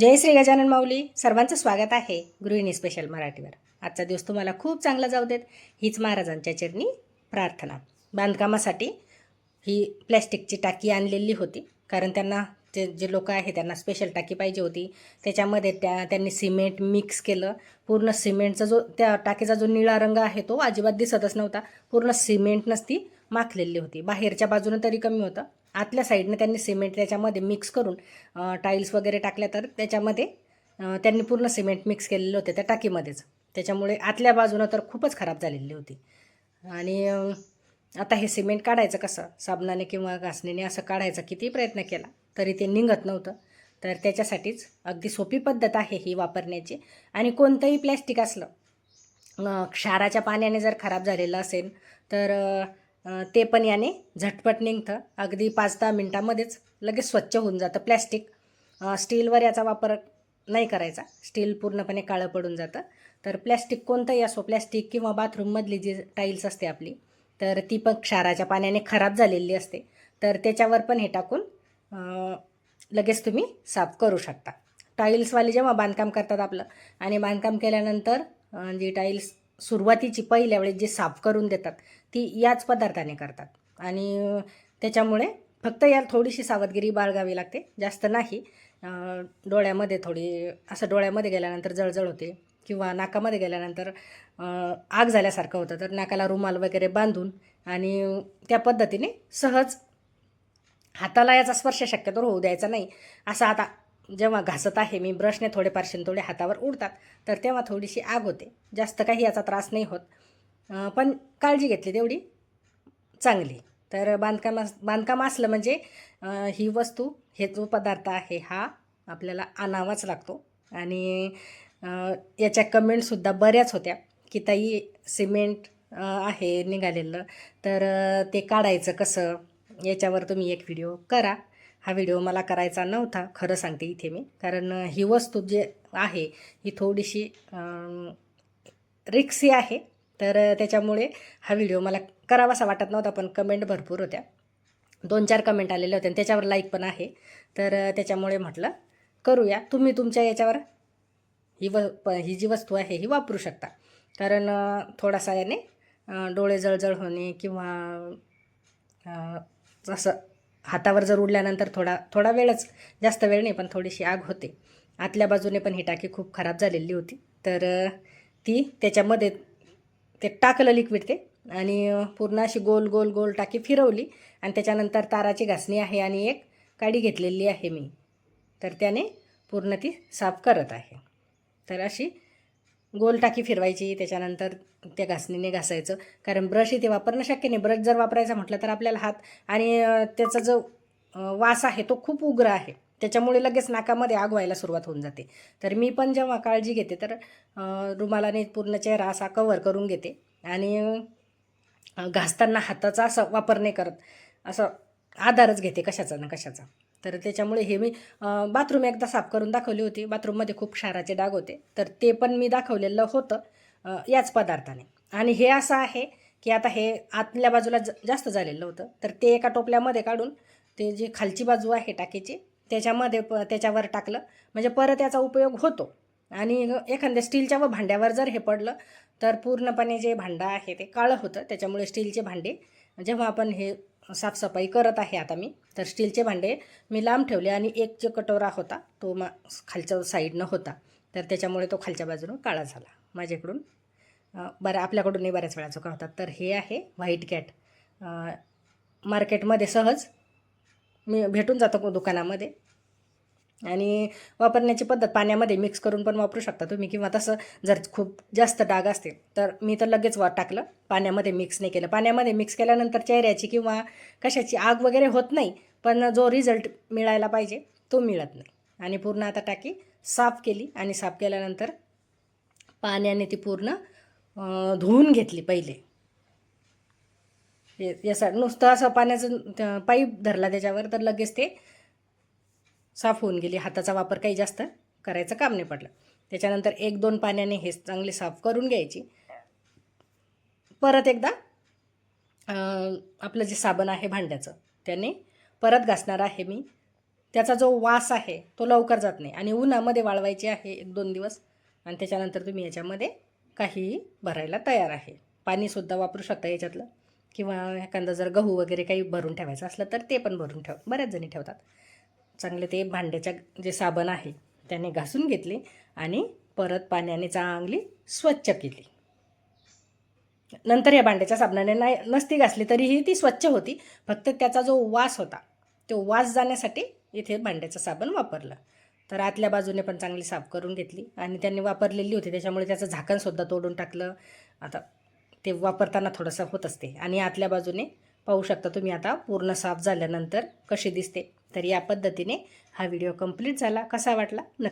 जय श्री गजानन माऊली. सर्वांचं स्वागत आहे गृहिणी स्पेशल मराठीवर. आजचा दिवस तुम्हाला खूप चांगला जाऊ देत. हीच महाराजांच्या चरणी प्रार्थना. बांधकामासाठी ही प्लॅस्टिकची टाकी आणलेली होती. कारण त्यांना ते जे लोक आहे त्यांना स्पेशल टाकी पाहिजे होती. त्याच्यामध्ये त्या त्यांनी सिमेंट मिक्स केलं. पूर्ण सिमेंटचा जो त्या टाकीचा जो निळा रंग आहे तो अजिबात दिसतच नव्हता. पूर्ण सिमेंट नसती माखलेली होती. बाहेरच्या बाजूनं तरी कमी होतं. आतल्या साईडनं त्यांनी सिमेंट त्याच्यामध्ये मिक्स करून टाईल्स वगैरे टाकल्या तर त्याच्यामध्ये त्यांनी पूर्ण सिमेंट मिक्स केलेले होते त्या टाकीमध्येच. त्याच्यामुळे आतल्या बाजूनं तर खूपच खराब झालेली होती. आणि आता हे सिमेंट काढायचं कसं? साबणाने किंवा घासणीने असं काढायचा किती प्रयत्न केला तरी ते निघत नव्हतं. तर त्याच्यासाठीच अगदी सोपी पद्धत आहे ही वापरण्याची. आणि कोणतंही प्लॅस्टिक असलं क्षाराच्या पाण्याने जर खराब झालेलं असेल तर ते पण याने झटपट निघतं. अगदी पाच दहा मिनटामध्येच लगेच स्वच्छ होऊन जातं प्लॅस्टिक. स्टीलवर याचा वापर नाही करायचा. स्टील पूर्णपणे काळं पडून जातं. तर प्लॅस्टिक कोणतंही असो प्लॅस्टिक किंवा बाथरूममधली जी टाईल्स असते आपली तर ती पण क्षाराच्या पाण्याने खराब झालेली असते. तर त्याच्यावर पण हे टाकून लगेच तुम्ही साफ करू शकता. टाईल्सवाले जेव्हा बांधकाम करतात आपलं आणि बांधकाम केल्यानंतर जी टाईल्स सुरुवातीची पहिल्या वेळेस जे साफ करून देतात ती याच पदार्थाने करतात. आणि त्याच्यामुळे फक्त या थोडीशी सावधगिरी बाळगावी लागते. जास्त नाही. डोळ्यामध्ये थोडी असं डोळ्यामध्ये गेल्यानंतर जळजळ होते किंवा नाकामध्ये गेल्यानंतर आग झाल्यासारखं होतं. तर नाकाला रुमाल वगैरे बांधून आणि त्या पद्धतीने सहज हाताला याचा स्पर्श शक्यतो होऊ द्यायचा नाही. असं आता जेव्हा घासत आहे मी ब्रशने थोडेफार शिंतोडे हातावर उडतात तर तेव्हा थोडीशी आग होते. जास्त काही याचा त्रास नाही होत. पण काळजी घेतली तेवढी चांगली. तर बांधकाम बांधकाम असलं म्हणजे ही वस्तू हे जो पदार्थ आहे हा आपल्याला आणावाच लागतो. आणि याच्या कमेंटसुद्धा बऱ्याच होत्या की ताई सिमेंट आहे निघालेलं तर ते काढायचं कसं? याच्यावर तुम्ही एक व्हिडिओ करा. हा व्हिडिओ मला करायचा नव्हता खरं सांगते इथे मी. कारण ही वस्तू जे आहे ही थोडीशी रिक्सी आहे. तर त्याच्यामुळे हा व्हिडिओ मला करावासा वाटत नव्हता पण कमेंट भरपूर होत्या. दोन चार कमेंट आलेल्या होत्या आणि त्याच्यावर लाईक पण आहे. तर त्याच्यामुळे म्हटलं करूया. तुम्ही तुमच्या याच्यावर ही व प ही जी वस्तू आहे ही वापरू शकता. कारण थोडासा याने डोळे जळजळ होणे किंवा जसं असं हातावर जर उडल्यानंतर थोडा थोडा वेळच जास्त वेळ नाही पण थोडीशी आग होते. आतल्या बाजूने पण ही टाकी खूप खराब झालेली होती. तर ती त्याच्यामध्ये ते टाकलं लिक्विड ते आणि पूर्ण अशी गोल गोल गोल टाकी फिरवली आणि त्याच्यानंतर ताराची घासणी आहे आणि एक काडी घेतलेली आहे मी. तर त्याने पूर्ण ती साफ करत आहे. तर अशी गोल टाकी फिरवायची त्याच्यानंतर त्या घासणीने घासायचं. कारण ब्रश इथे वापरणं शक्य नाही. ब्रश जर वापरायचा म्हटलं तर आपल्याला हात आणि त्याचा जो वास आहे तो खूप उग्र आहे. त्याच्यामुळे लगेच नाकामध्ये आग व्हायला सुरुवात होऊन जाते. तर मी पण जेव्हा काळजी घेते तर रुमालाने पूर्ण चेहरा असा कवर करून घेते. आणि घासताना हाताचा असं वापर नाही करत. असं आधारच घेते कशाचा ना कशाचा. तर त्याच्यामुळे हे मी बाथरूम एकदा साफ करून दाखवली होती. बाथरूममध्ये खूप क्षाराचे डाग होते. तर ते पण मी दाखवलेलं होतं याच पदार्थाने. आणि हे असं आहे की आता हे आतल्या बाजूला ज जास्त झालेलं होतं. तर ते एका टोपल्यामध्ये काढून ते जी खालची बाजू आहे टाकीची त्याच्यामध्ये प त्याच्यावर टाकलं. म्हणजे परत याचा उपयोग होतो. आणि एखाद्या स्टीलच्या व भांड्यावर जर हे पडलं तर पूर्णपणे जे भांडं आहे ते काळं होतं. त्याच्यामुळे स्टीलचे भांडे जेव्हा आपण हे साफसफाई करत आहे आता मी. तर स्टीलचे भांडे मी लांब ठेवले आणि एक जो कटोरा होता तो मा खालच्या साईडनं होता. तर त्याच्यामुळे तो खालच्या बाजूनं काळा झाला. माझ्याकडून बरं आपल्याकडूनही बऱ्याच वेळा चुका होतात. तर हे आहे व्हाईट कॅट. मार्केटमध्ये सहज मी भेटून जातो दुकानामध्ये. आणि वापरण्याची पद्धत पाण्यामध्ये मिक्स करून पण वापरू शकता तुम्ही. किंवा तसं जर खूप जास्त डाग असतील तर मी तर लगेच वा टाकलं. पाण्यामध्ये मिक्स नाही केलं. पाण्यामध्ये मिक्स केल्यानंतर चेहऱ्याची किंवा कशाची आग वगैरे होत नाही पण जो रिझल्ट मिळायला पाहिजे तो मिळत नाही. आणि पूर्ण आता टाकी साफ केली आणि साफ केल्यानंतर पाण्याने ती पूर्ण धुवून घेतली पहिले. हे- यासा नुसतं असं पाण्याचं पाईप धरला त्याच्यावर तर लगेच ते साफ होऊन गेली. हाताचा वापर काही जास्त करायचं काम नाही पडलं. त्याच्यानंतर एक दोन पाण्याने हे चांगले साफ करून घ्यायची. परत एकदा आपलं जे साबण आहे भांड्याचं त्याने परत घासणार आहे मी. त्याचा जो वास आहे तो लवकर जात नाही आणि उन्हामध्ये वाळवायची आहे एक दोन दिवस आणि त्याच्यानंतर तुम्ही याच्यामध्ये काहीही भरायला तयार आहे. पाणीसुद्धा वापरू शकता याच्यातलं. किंवा एखादा जर गहू वगैरे काही भरून ठेवायचं असलं तर ते पण भरून ठेव. बऱ्याच जणी ठेवतात. चांगले ते भांड्याच्या जे साबण आहे त्याने घासून घेतले आणि परत पाण्याने चांगली स्वच्छ केली. नंतर या भांड्याच्या साबणाने नाही नसती घासली तरीही ती स्वच्छ होती. फक्त त्याचा जो वास होता तो वास जाण्यासाठी इथे भांड्याचं साबण वापरलं. तर आतल्या बाजूने पण चांगली साफ करून घेतली आणि त्यांनी वापरलेली होती. त्याच्यामुळे त्याचं झाकणसुद्धा तोडून टाकलं. आता ते वापरताना थोडंसं होत असते. आणि आतल्या बाजूने पाहू शकता तुम्ही आता पूर्ण साफ झाल्यानंतर कशी दिसते. तर या पद्धतीने हा व्हिडिओ कंप्लीट झाला. कसा वाटला? नक्की